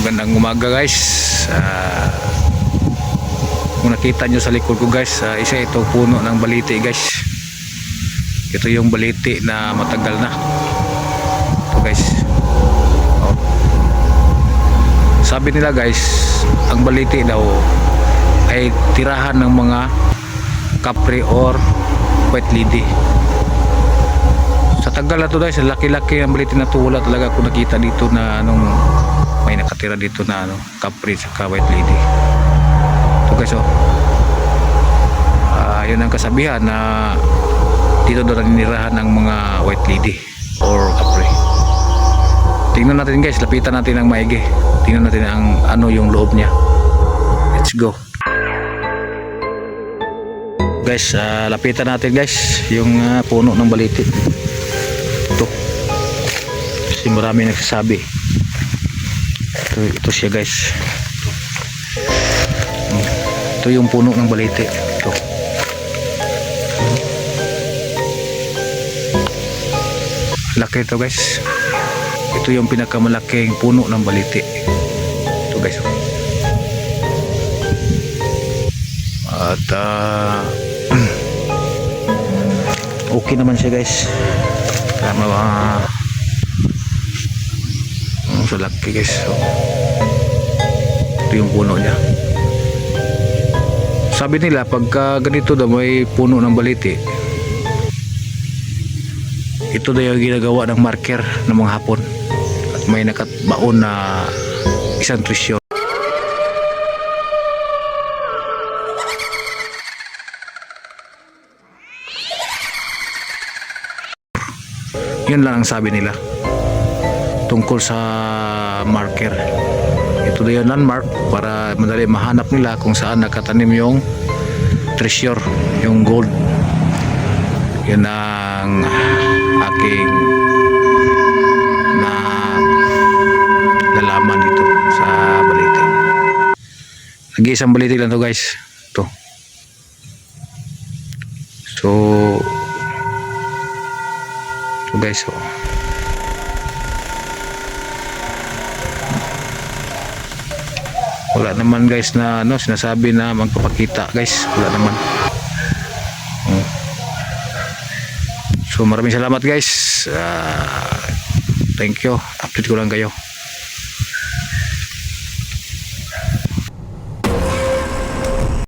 Magandang umaga guys. Ah, kung nakita nyo sa likod ko guys, ah, isa ito puno ng baliti guys. Ito yung baliti na matagal na. Ito guys. Oh. Sabi nila guys, ang baliti daw ay tirahan ng mga kapre or white lady. Sa tagal na to guys, laki-laki ang baliti na to. Wala talaga ako nakita dito na anong may nakatira dito na ano, kapre sa white lady. Ito guys oh. Ah, yun ang kasabihan na dito daw naninirahan ng mga white lady or kapre. Tingnan natin guys, lapitan natin ang maigi. Tingnan natin ang ano yung loob niya. Let's go. Guys, ah, lapitan natin guys yung ah, puno ng baliti. Kasi marami nagsasabi. Ito, ito siya guys. Ito yung puno ng baliti. Ito. Laki ito guys. Ito yung pinakamalaking puno ng baliti. Ito guys. At ah, okay naman siya guys. Tama ba? Ang so laki guys. So, ito yung puno niya. Sabi nila pagka ganito daw may puno ng baliti. Ito daw yung ginagawa ng marker ng mga hapon. At may nakatbaon na isang trisyon. Yun lang ang sabi nila tungkol sa marker. Ito daw yung landmark para madali mahanap nila kung saan nakatanim yung treasure, yung gold. Yun ang aking na lalaman dito sa balite. Nag-iisang balite lang to guys. Ito. So, So guys, oh. Wala naman guys na ano sinasabi na magpapakita guys. Wala naman. Oh. So maraming salamat guys. Ah, thank you. Update ko lang kayo.